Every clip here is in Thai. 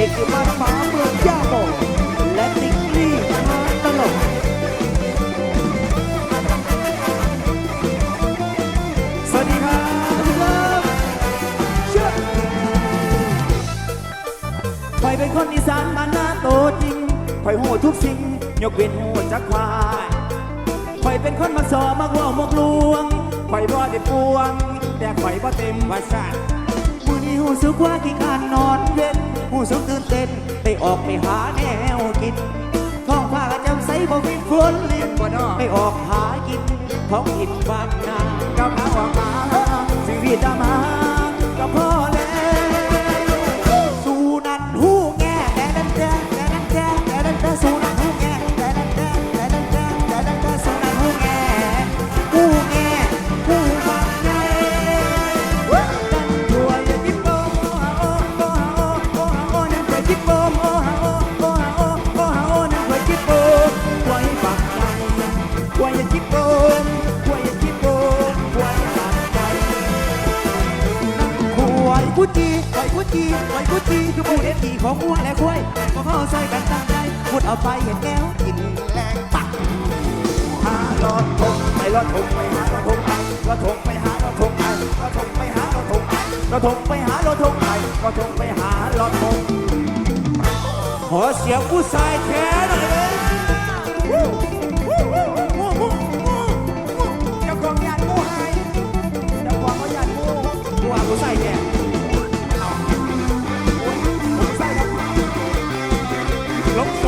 เด็กบ้านฟ้าเมืองย่าโมและติ๊กลี่มาตลอสวัสดีครับ คอยเป็นคนอีสานตาหน้าโตจริงคอยโหทุกสิ่ง ยกเว้นโหจักควายคอยเป็นคนมาสอมากว่ามกลวงคอยบ่ได้ปวง แต่คอยบ่เต็มว่าซามื้อนี้หู้สึกว่ากี่การนอนเว้น หูสึกตื่นเต้นได้ออกไปหาแนวกินท้องฟ้าก็จำใสบ่มีฝนลิ้นบ่นอไปออกหากินท้องถิ่นบ้านนาก้าวขาออกมาสิ่งที่ตามมาก็พอ ควายกุจีควายกุจีคือผู้เด็ดขี่ของอ้วนและควายพวกเขาใส่กันตั้งใจพูดเอาไปเห็นแนวกินแรงปักหาลอดทงไปลอดทงไปหาลอดทงไปลอดทงไปหาลอดทงไปลอดทงไปหาลอดทงไปลอดทงไปหาลอดทงไปลอดทงไปหาลอดทงขอเสียงผู้ชายแท้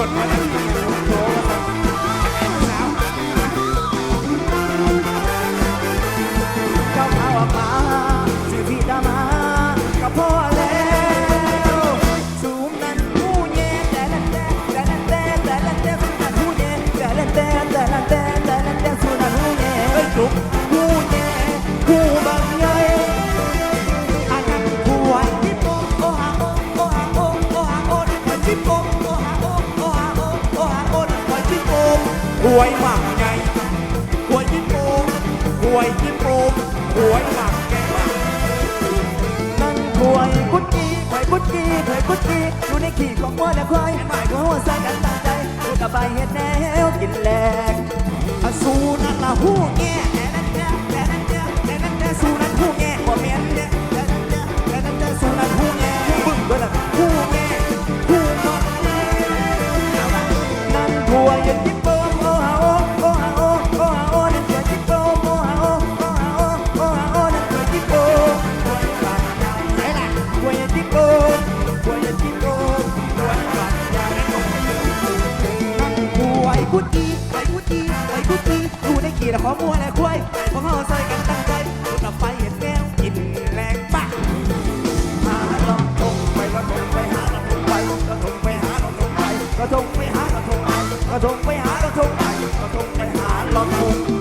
ล วยหมักใหญ่หวยที่โปหวยที่โปหวยหมักใหญ่มากนั่นหวยกุดกี้หวยกุดกี้หวยกุดจีอยู่ในขี่ของวัวและควายหมายของหัวใส่กันตั้งใจกระบายเห็ดแนวกินแหลกอสูนั่นละหูแง่แต่นั่นแง่ วไอ้กุดจีไปพูดดีไอ้กุดจีอยู่ในขี่และของมัวและควายพวกเขาใส่กันตั้งใจพูดออกไปเห็นแก้วกินแรงปะหาลองทงไปกระทงไปหากระทงไปกระทงไปหากระทงไปกระทงไปหากระทงไปกระทงไปหากระทงไปกระทงไปหาลองทง